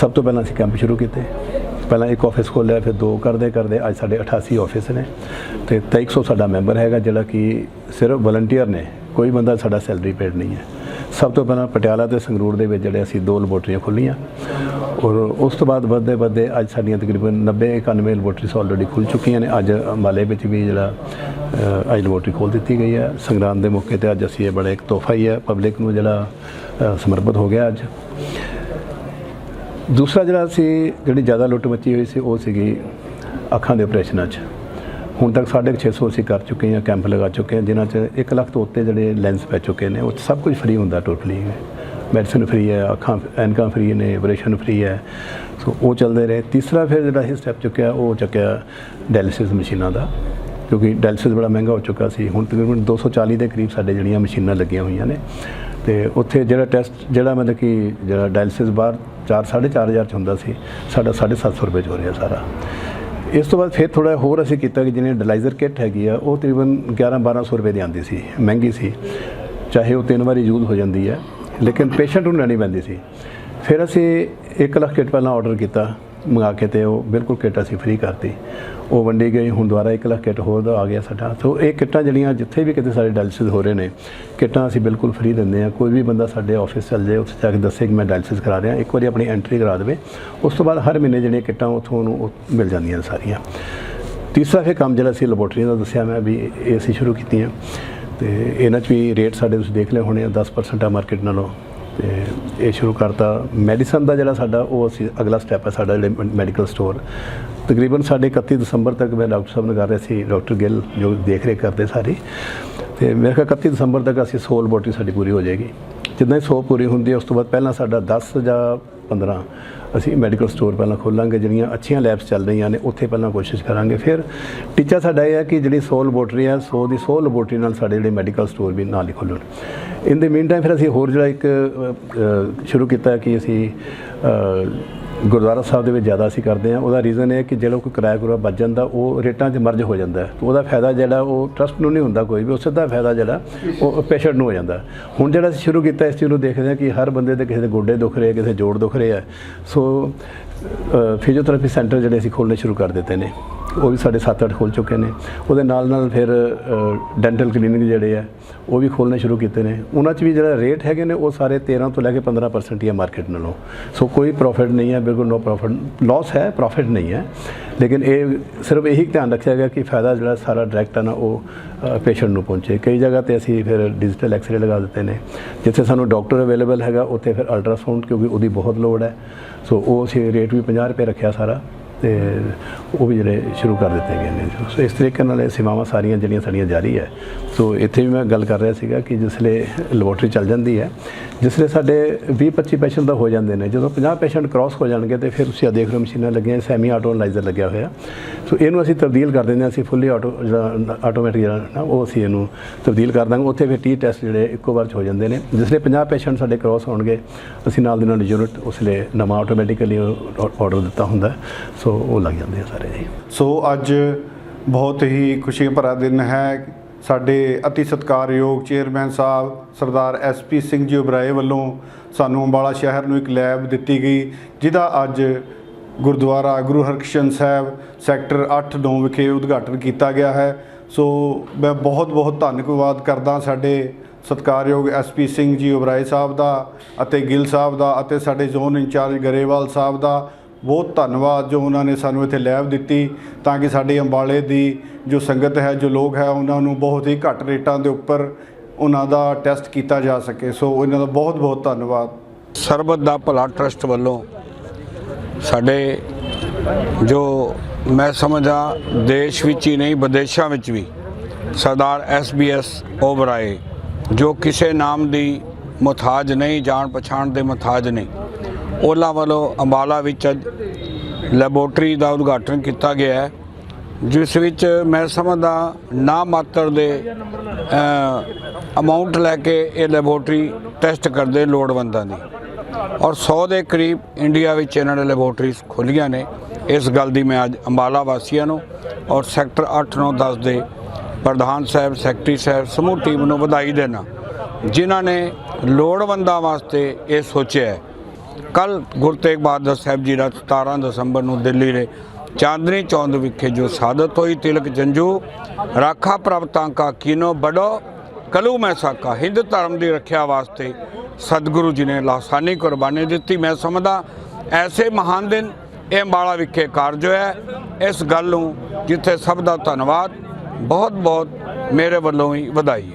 ਸਭ ਤੋਂ ਪਹਿਲਾਂ ਅਸੀਂ ਕੈਂਪ ਸ਼ੁਰੂ ਕੀਤੇ। ਪਹਿਲਾਂ ਇੱਕ ਆਫਿਸ ਖੋਲ੍ਹਿਆ, ਫਿਰ ਦੋ ਕਰਦੇ ਕਰਦੇ ਅੱਜ ਸਾਡੇ 88 ਆਫਿਸ ਨੇ। ਤੇ 2300 ਸਾਡਾ ਮੈਂਬਰ ਹੈਗਾ ਜਿਹੜਾ ਕਿ ਸਿਰਫ ਵਲੰਟੀਅਰ ਨੇ, ਕੋਈ ਬੰਦਾ ਸਾਡਾ ਸੈਲਰੀ ਪੇਡ ਨਹੀਂ ਹੈ। ਸਭ ਤੋਂ ਪਹਿਲਾਂ ਪਟਿਆਲਾ ਤੇ ਸੰਗਰੂਰ ਦੇ ਵਿੱਚ ਜਿਹੜੇ ਅਸੀਂ ਦੋ ਲੈਬੋਰਟਰੀਆਂ ਖੋਲ੍ਹੀਆਂ। ਔਰ ਉਸ ਤੋਂ ਬਾਅਦ ਵੱਧਦੇ ਵੱਧਦੇ ਅੱਜ ਸਾਡੀਆਂ ਤਕਰੀਬਨ 90 91 ਲੈਬੋਰਟਰੀਜ਼ ਆਲਰੇਡੀ ਖੁੱਲ ਚੁੱਕੀਆਂ ਨੇ। ਅੱਜ ਅੰਬਾਲੇ ਵਿੱਚ ਵੀ ਜਿਹੜਾ ਅੱਜ ਲੈਬੋਰਟਰੀ ਖੋਲ ਦਿੱਤੀ ਗਈ ਹੈ। ਸੰਗਰਾਂਦ ਦੇ ਮੌਕੇ ਤੇ ਅੱਜ ਅਸੀਂ ਇਹ ਬੜਾ ਇੱਕ ਤੋਹਫਾ ਹੀ ਹੈ। ਪਬਲਿਕ ਨੂੰ ਜਿਹੜਾ ਸਮਰਪਿਤ ਹੋ ਗਿਆ ਅੱਜ। ਦੂਸਰਾ ਜਿਹੜਾ ਸੀ, ਜਿਹੜੀ ਜ਼ਿਆਦਾ ਲੁੱਟ ਮੱਚੀ ਹੋਈ ਸੀ, ਉਹ ਸੀਗੀ ਅੱਖਾਂ ਦੇ ਆਪਰੇਸ਼ਨਾਂ 'ਚ। ਹੁਣ ਤੱਕ 650 ਅਸੀਂ ਕਰ ਚੁੱਕੇ ਹਾਂ ਕੈਂਪ ਲਗਾ ਚੁੱਕੇ ਹਾਂ, ਜਿਨ੍ਹਾਂ 'ਚ 1 ਲੱਖ ਤੋਂ ਉੱਤੇ ਜਿਹੜੇ ਲੈਂਸ ਪੈ ਚੁੱਕੇ ਨੇ, ਉਹ ਸਭ ਕੁਝ ਫ੍ਰੀ ਹੁੰਦਾ ਟੋਟਲੀ ਮੈਡੀਸਨ ਫ੍ਰੀ ਹੈ, ਅੱਖਾਂ ਐਨਕਾਂ ਫ੍ਰੀ ਨੇ ਆਪਰੇਸ਼ਨ ਫ੍ਰੀ ਹੈ। ਸੋ ਉਹ ਚੱਲਦੇ ਰਹੇ। ਤੀਸਰਾ ਫਿਰ ਜਿਹੜਾ ਅਸੀਂ ਸਟੈਪ ਚੁੱਕਿਆ, ਉਹ ਚੱਕਿਆ ਡਾਇਲਿਸਿਸ ਮਸ਼ੀਨਾਂ ਦਾ, ਕਿਉਂਕਿ ਡਾਇਲਿਸਿਸ ਬੜਾ ਮਹਿੰਗਾ ਹੋ ਚੁੱਕਾ ਸੀ। ਹੁਣ ਤਕਰੀਬਨ 240 ਦੇ ਕਰੀਬ ਸਾਡੇ ਜਿਹੜੀਆਂ ਮਸ਼ੀਨਾਂ ਲੱਗੀਆਂ ਹੋਈਆਂ ਨੇ ਤੇ ਉੱਥੇ ਜਿਹੜਾ ਟੈਸਟ, ਜਿਹੜਾ ਮਤਲਬ ਕਿ ਜਿਹੜਾ ਡਾਇਲਿਸਿਸ ਬਾਹਰ 4 4500 ਚ ਹੁੰਦਾ ਸੀ, ਸਾਡਾ 750 ਰੁਪਏ ਚ ਹੋ ਰਿਹਾ ਸਾਰਾ। ਇਸ ਤੋਂ ਬਾਅਦ ਫਿਰ ਥੋੜਾ ਹੋਰ ਅਸੀਂ ਕੀਤਾ ਕਿ ਜਿਹਨੇ ਡਾਇਲਾਈਜ਼ਰ ਕਿੱਟ ਹੈਗੀ ਆ, ਉਹ ਤਕਰੀਬਨ 11 1200 ਰੁਪਏ ਦੀ ਆਉਂਦੀ ਸੀ, ਮਹਿੰਗੀ ਸੀ, ਚਾਹੇ ਉਹ ਤਿੰਨ ਵਾਰੀ ਯੂਜ਼ ਹੋ ਜਾਂਦੀ ਹੈ, ਲੇਕਿਨ ਪੇਸ਼ੈਂਟ ਨੂੰ ਲੈਣੀ ਪੈਂਦੀ ਸੀ। ਫਿਰ ਅਸੀਂ 1 ਲੱਖ ਕਿੱਟ ਪਹਿਲਾਂ ਆਰਡਰ ਕੀਤਾ। ਮੰਗਾ ਕੇ ਤੇ ਉਹ ਬਿਲਕੁਲ ਕਿੱਟ ਅਸੀਂ ਫ੍ਰੀ ਕਰਤੀ। ਉਹ ਵੰਡੀ ਗਈ, ਹੁਣ ਦੁਬਾਰਾ 1 ਲੱਖ ਕਿੱਟ ਹੋਰ ਦਾ ਆ ਗਿਆ ਸਾਡਾ। ਸੋ ਇਹ ਕਿੱਟਾਂ ਜਿਹੜੀਆਂ ਜਿੱਥੇ ਵੀ ਕਿਤੇ ਸਾਡੇ ਡਾਇਲਿਸਿਸ ਹੋ ਰਹੇ ਨੇ, ਕਿੱਟਾਂ ਅਸੀਂ ਬਿਲਕੁਲ ਫ੍ਰੀ ਦਿੰਦੇ ਆ ਕੋਈ ਵੀ ਬੰਦਾ ਸਾਡੇ ਆਫਿਸ ਚੱਲ ਜਾਏ, ਉੱਥੇ ਜਾ ਕੇ ਦੱਸੇ ਕਿ ਮੈਂ ਡਾਇਲਿਸਿਸ ਕਰਾ ਰਿਹਾ, ਇੱਕ ਵਾਰੀ ਆਪਣੀ ਐਂਟਰੀ ਕਰਾ ਦੇਵੇ। ਉਸ ਤੋਂ ਬਾਅਦ ਹਰ ਮਹੀਨੇ ਜਿਹੜੀਆਂ ਕਿੱਟਾਂ ਉੱਥੋਂ ਉਹਨੂੰ ਮਿਲ ਜਾਂਦੀਆਂ ਸਾਰੀਆਂ। ਤੀਸਰਾ ਫਿਰ ਕੰਮ ਜਿਹੜਾ ਅਸੀਂ ਲੈਬੋਰਟਰੀ ਦਾ ਦੱਸਿਆ ਮੈਂ ਵੀ ਇਹ ਅਸੀਂ ਸ਼ੁਰੂ ਕੀਤੀਆਂ। ਤੇ ਇਹਨਾਂ 'ਚ ਵੀ ਰੇਟ ਸਾਡੇ ਤੁਸੀਂ ਦੇਖ ਲਏ ਹੋਣੇ ਆ 10% ਆ ਮਾਰਕੀਟ ਨਾਲੋਂ। ਤੇ ਇਹ ਸ਼ੁਰੂ ਕਰਤਾ। ਮੈਡੀਸਨ ਦਾ ਜਿਹੜਾ ਸਾਡਾ, ਉਹ ਅਸੀਂ ਅਗਲਾ ਸਟੈਪ ਹੈ ਸਾਡਾ ਜਿਹੜੇ ਮੈਡੀਕਲ ਸਟੋਰ ਤਕਰੀਬਨ ਸਾਡੇ 31 ਦਸੰਬਰ ਤੱਕ ਮੈਂ ਡਾਕਟਰ ਸਾਹਿਬ ਨਾਲ ਕਰ ਰਿਹਾ ਸੀ, ਡਾਕਟਰ ਗਿੱਲ, ਜੋ ਦੇਖ ਰੇਖ ਕਰਦੇ ਸਾਰੀ। ਤੇ ਮੇਰੇ ਖਿਆਲ 31 ਦਸੰਬਰ ਤੱਕ ਅਸੀਂ 100 ਲੈਬੋਰਟਰੀ ਸਾਡੀ ਪੂਰੀ ਹੋ ਜਾਏਗੀ। ਜਿੱਦਾਂ ਹੀ 100 ਪੂਰੀ ਹੁੰਦੀ ਹੈ, ਉਸ ਤੋਂ ਬਾਅਦ ਪਹਿਲਾਂ ਸਾਡਾ 10 ਜਾਂ 15 ਅਸੀਂ ਮੈਡੀਕਲ ਸਟੋਰ ਪਹਿਲਾਂ ਖੋਲਾਂਗੇ, ਜਿਹੜੀਆਂ ਅੱਛੀਆਂ ਲੈਬਸ ਚੱਲ ਰਹੀਆਂ ਨੇ, ਉੱਥੇ ਪਹਿਲਾਂ ਕੋਸ਼ਿਸ਼ ਕਰਾਂਗੇ। ਫਿਰ ਟੀਚਾ ਸਾਡਾ ਇਹ ਹੈ ਕਿ ਜਿਹੜੀ 100 ਲੈਬੋਰਟਰੀ ਆ 100 ਦੀ 100 ਲੈਬੋਰਟਰੀ ਨਾਲ ਸਾਡੇ ਜਿਹੜੇ ਮੈਡੀਕਲ ਸਟੋਰ ਵੀ ਨਾਲ ਹੀ ਖੋਲ੍ਹਣ। ਇਨ ਦੇ ਮੀਨ ਟਾਈਮ ਫਿਰ ਅਸੀਂ ਹੋਰ ਜਿਹੜਾ ਇੱਕ ਸ਼ੁਰੂ ਕੀਤਾ ਕਿ ਅਸੀਂ ਗੁਰਦੁਆਰਾ ਸਾਹਿਬ ਦੇ ਵਿੱਚ ਜ਼ਿਆਦਾ ਅਸੀਂ ਕਰਦੇ ਹਾਂ। ਉਹਦਾ ਰੀਜ਼ਨ ਇਹ ਕਿ ਜਿਹੜਾ ਕੋਈ ਕਿਰਾਇਆ ਕੁਰਾ ਬਚ ਜਾਂਦਾ, ਉਹ ਰੇਟਾਂ 'ਚ ਮਰਜ ਹੋ ਜਾਂਦਾ ਤੇ ਉਹਦਾ ਫਾਇਦਾ ਜਿਹੜਾ, ਉਹ ਟਰਸਟ ਨੂੰ ਨਹੀਂ ਹੁੰਦਾ ਕੋਈ ਵੀ ਉਹ ਸਿੱਧਾ ਫਾਇਦਾ ਜਿਹੜਾ, ਉਹ ਪੇਸ਼ੈਂਟ ਨੂੰ ਹੋ ਜਾਂਦਾ ਹੁਣ ਜਿਹੜਾ ਅਸੀਂ ਸ਼ੁਰੂ ਕੀਤਾ, ਇਸ ਚੀਜ਼ ਨੂੰ ਦੇਖਦੇ ਹਾਂ ਕਿ ਹਰ ਬੰਦੇ ਦੇ ਕਿਸੇ ਦੇ ਗੋਡੇ ਦੁਖ ਰਹੇ ਕਿਸੇ ਜੋੜ ਦੁਖ ਰਹੇ ਆ। ਸੋ ਫਿਜ਼ੀਓਥੈਰੇਪੀ ਸੈਂਟਰ ਜਿਹੜੇ ਅਸੀਂ ਖੋਲ੍ਹਣੇ ਸ਼ੁਰੂ ਕਰ ਦਿੱਤੇ ਨੇ। ਉਹ ਵੀ ਸਾਡੇ 7-8 ਖੁੱਲ ਚੁੱਕੇ ਨੇ। ਉਹਦੇ ਨਾਲ ਨਾਲ ਫਿਰ ਡੈਂਟਲ ਕਲੀਨਿਕ ਜਿਹੜੇ ਆ, ਉਹ ਵੀ ਖੋਲ੍ਹਣੇ ਸ਼ੁਰੂ ਕੀਤੇ ਨੇ। ਉਹਨਾਂ 'ਚ ਵੀ ਜਿਹੜਾ ਰੇਟ ਹੈਗੇ ਨੇ, ਉਹ ਸਾਰੇ 13 ਤੋਂ ਲੈ ਕੇ 15% ਹੀ ਆ ਮਾਰਕੀਟ ਨਾਲੋਂ। ਸੋ ਕੋਈ ਪ੍ਰੋਫਿਟ ਨਹੀਂ ਹੈ ਬਿਲਕੁਲ ਨੋ ਪ੍ਰੋਫਿਟ ਲਾਸ ਹੈ ਪ੍ਰੋਫਿਟ ਨਹੀਂ ਹੈ। ਲੇਕਿਨ ਇਹ ਸਿਰਫ ਇਹੀ ਧਿਆਨ ਰੱਖਿਆ ਗਿਆ ਕਿ ਫਾਇਦਾ ਜਿਹੜਾ ਸਾਰਾ ਡਾਇਰੈਕਟ ਹੈ ਨਾ, ਉਹ ਪੇਸ਼ੈਂਟ ਨੂੰ ਪਹੁੰਚੇ। ਕਈ ਜਗ੍ਹਾ ਤੇ ਅਸੀਂ ਫਿਰ ਡਿਜੀਟਲ ਐਕਸਰੇ ਲਗਾ ਦਿੱਤੇ ਨੇ, ਜਿੱਥੇ ਸਾਨੂੰ ਡਾਕਟਰ ਅਵੇਲੇਬਲ ਹੈਗਾ, ਉੱਥੇ ਫਿਰ ਅਲਟਰਾਸਾਊਂਡ ਕਿਉਂਕਿ ਉਹਦੀ ਬਹੁਤ ਲੋੜ ਹੈ। ਸੋ ਉਹ ਅਸੀਂ ਰੇਟ ਵੀ 50 ਰੁਪਏ ਰੱਖਿਆ ਸਾਰਾ। ਤੇ ਉਹ ਵੀ ਜਿਹੜੇ ਸ਼ੁਰੂ ਕਰ ਦਿੱਤੇ ਗਏ ਨੇ। ਸੋ ਇਸ ਤਰੀਕੇ ਨਾਲ ਇਹ ਸੇਵਾਵਾਂ ਸਾਰੀਆਂ ਜਿਹੜੀਆਂ ਸਾਡੀਆਂ ਜਾਰੀ ਹੈ। ਸੋ ਇੱਥੇ ਵੀ ਮੈਂ ਗੱਲ ਕਰ ਰਿਹਾ ਸੀਗਾ ਕਿ ਜਿਸਲੇ ਲੈਬੋਰਟਰੀ ਚੱਲ ਜਾਂਦੀ ਹੈ ਜਿਸਲੇ ਸਾਡੇ 20 25 ਪੇਸ਼ੈਂਟ ਦਾ ਹੋ ਜਾਂਦੇ ਨੇ। ਜਦੋਂ 50 ਪੇਸ਼ੈਂਟ ਕ੍ਰਾਸ ਹੋ ਜਾਣਗੇ ਤੇ ਫਿਰ ਤੁਸੀਂ ਆ ਦੇਖ ਰਹੇ ਹੋ ਮਸ਼ੀਨਾਂ ਲੱਗੀਆਂ ਸੈਮੀ ਆਟੋ ਅਨਲਾਈਜ਼ਰ ਲੱਗਿਆ ਹੋਇਆ। ਸੋ ਇਹਨੂੰ ਅਸੀਂ ਤਬਦੀਲ ਕਰ ਦਿੰਦੇ ਹਾਂ, ਅਸੀਂ ਫੁੱਲੀ ਆਟੋ ਜਿਹੜਾ ਆਟੋਮੈਟਿਕ ਜਿਹੜਾ ਨਾ, ਉਹ ਅਸੀਂ ਇਹਨੂੰ ਤਬਦੀਲ ਕਰ ਦਾਂਗੇ। ਉੱਥੇ ਫਿਰ ਟੀ ਟੈਸਟ ਜਿਹੜੇ ਇੱਕੋ ਵਾਰ ਚ ਹੋ ਜਾਂਦੇ ਨੇ। ਜਿਸਲੇ 50 ਪੇਸ਼ੈਂਟ ਸਾਡੇ ਕ੍ਰਾਸ ਹੋਣਗੇ, ਅਸੀਂ ਨਾਲ ਦੀ ਨਾਲ ਯੂਨਿਟ ਉਸਲੇ ਨਵਾਂ ਆਟੋਮੈਟਿਕਲੀ ਆਰਡਰ ਦਿੱਤਾ ਹੁੰਦਾ। ਸੋ ਉਹ ਲੱਗ ਜਾਂਦੇ ਆ ਸਾਰੇ ਜੀ। ਸੋ ਅੱਜ ਬਹੁਤ ਹੀ ਖੁਸ਼ੀ ਭਰਾ ਦਿਨ ਹੈ। ਸਾਡੇ ਅਤੀ ਸਤਿਕਾਰਯੋਗ ਚੇਅਰਮੈਨ ਸਾਹਿਬ ਸਰਦਾਰ ਐਸਪੀ ਸਿੰਘ ਜੀ ਉਬਰਾਏ ਵੱਲੋਂ ਸਾਨੂੰ ਅੰਬਾਲਾ ਸ਼ਹਿਰ ਨੂੰ ਇੱਕ ਲੈਬ ਦਿੱਤੀ ਗਈ, ਜਿਹਦਾ ਅੱਜ ਗੁਰਦੁਆਰਾ ਗੁਰੂ ਹਰਕ੍ਰਿਸ਼ਨ ਸਾਹਿਬ ਸੈਕਟਰ 8-9 ਵਿਖੇ ਉਦਘਾਟਨ ਕੀਤਾ ਗਿਆ ਹੈ। ਸੋ ਮੈਂ ਬਹੁਤ ਬਹੁਤ ਧੰਨਵਾਦ ਕਰਦਾ ਸਾਡੇ ਸਤਿਕਾਰਯੋਗ ਐਸਪੀ ਸਿੰਘ ਜੀ ਉਬਰਾਏ ਸਾਹਿਬ ਦਾ ਅਤੇ ਗਿੱਲ ਸਾਹਿਬ ਦਾ ਅਤੇ ਸਾਡੇ ਜ਼ੋਨ ਇੰਚਾਰਜ ਗਰੇਵਾਲ ਸਾਹਿਬ ਦਾ। ਬਹੁਤ ਧੰਨਵਾਦ ਜੋ ਉਹਨਾਂ ਨੇ ਸਾਨੂੰ ਇੱਥੇ ਲੈਬ ਦਿੱਤੀ ਤਾਂ ਕਿ ਸਾਡੇ ਅੰਬਾਲੇ ਦੀ ਜੋ ਸੰਗਤ ਹੈ, ਜੋ ਲੋਕ ਹੈ, ਉਹਨਾਂ ਨੂੰ ਬਹੁਤ ਹੀ ਘੱਟ ਰੇਟਾਂ ਦੇ ਉੱਪਰ ਉਹਨਾਂ ਦਾ ਟੈਸਟ ਕੀਤਾ ਜਾ ਸਕੇ। ਸੋ ਇਹਨਾਂ ਦਾ ਬਹੁਤ ਬਹੁਤ ਧੰਨਵਾਦ। ਸਰਬਤ ਦਾ ਭਲਾ ਟਰਸਟ ਵੱਲੋਂ ਸਾਡੇ ਜੋ ਮੈਂ ਸਮਝਦਾ ਦੇਸ਼ ਵਿੱਚ ਹੀ ਨਹੀਂ, ਵਿਦੇਸ਼ਾਂ ਵਿੱਚ ਵੀ ਸਰਦਾਰ ਐਸ ਓਬਰਾਏ, ਜੋ ਕਿਸੇ ਨਾਮ ਦੀ ਮੁਤਾਜ ਨਹੀਂ ਜਾਣ ਪਛਾਣ ਦੇ ਮੁਤਾਜ ਨਹੀਂ ਉਹਨਾਂ ਵੱਲੋਂ ਅੰਬਾਲਾ ਵਿੱਚ ਅੱਜ ਲੈਬੋਰਟਰੀ ਦਾ ਉਦਘਾਟਨ ਕੀਤਾ ਗਿਆ ਹੈ, ਜਿਸ ਵਿੱਚ ਮੈਂ ਸਮਝਦਾ ਨਾ ਮਾਤਰ ਦੇ ਅਮਾਉਂਟ ਲੈ ਕੇ ਇਹ ਲੈਬੋਰਟਰੀ ਟੈਸਟ ਕਰਦੇ ਲੋੜਵੰਦਾਂ ਦੀ। ਔਰ 100 ਦੇ ਕਰੀਬ ਇੰਡੀਆ ਵਿੱਚ ਇਹਨਾਂ ਨੇ ਲੈਬੋਰਟਰੀਜ਼ ਖੋਲ੍ਹੀਆਂ ਨੇ। ਇਸ ਗੱਲ ਦੀ ਮੈਂ ਅੱਜ ਅੰਬਾਲਾ ਵਾਸੀਆਂ ਨੂੰ ਔਰ ਸੈਕਟਰ 8 9 10 ਦੇ ਪ੍ਰਧਾਨ ਸਾਹਿਬ, ਸੈਕਟਰੀ ਸਾਹਿਬ, ਸਮੂਹ ਟੀਮ ਨੂੰ ਵਧਾਈ ਦੇਣਾ, ਜਿਨ੍ਹਾਂ ਨੇ ਲੋੜਵੰਦਾਂ ਵਾਸਤੇ ਇਹ ਸੋਚਿਆ ਹੈ। ਕੱਲ ਗੁਰੂ ਤੇਗ ਬਹਾਦਰ ਸਾਹਿਬ ਜੀ ਦਾ 17 ਦਸੰਬਰ ਨੂੰ ਦਿੱਲੀ ਦੇ ਚਾਂਦਨੀ ਚੌਂਦ ਵਿਖੇ ਜੋ ਸ਼ਹਾਦਤ ਹੋਈ, ਤਿਲਕ ਜੰਜੂ, ਰਾਖਾ ਪ੍ਰਭਤਾਂ ਕਾ ਕੀਨੋ ਬੜੋ, ਕਲੂ ਮੈਂ ਸਾਕਾ। ਹਿੰਦ ਧਰਮ ਦੀ ਰੱਖਿਆ ਵਾਸਤੇ ਸਤਿਗੁਰੂ ਜੀ ਨੇ ਲਾਸਾਨੀ ਕੁਰਬਾਨੀ ਦਿੱਤੀ। ਮੈਂ ਸਮਝਦਾ, ਐਸੇ ਮਹਾਨ ਦਿਨ ਇਹ ਅੰਬਾਲਾ ਵਿਖੇ ਕਾਰਜ ਹੋਇਆ ਇਸ ਗੱਲ ਨੂੰ ਜਿੱਥੇ ਸਭ ਦਾ ਧੰਨਵਾਦ ਬਹੁਤ ਬਹੁਤ ਮੇਰੇ ਵੱਲੋਂ ਹੀ ਵਧਾਈ ਹੈ।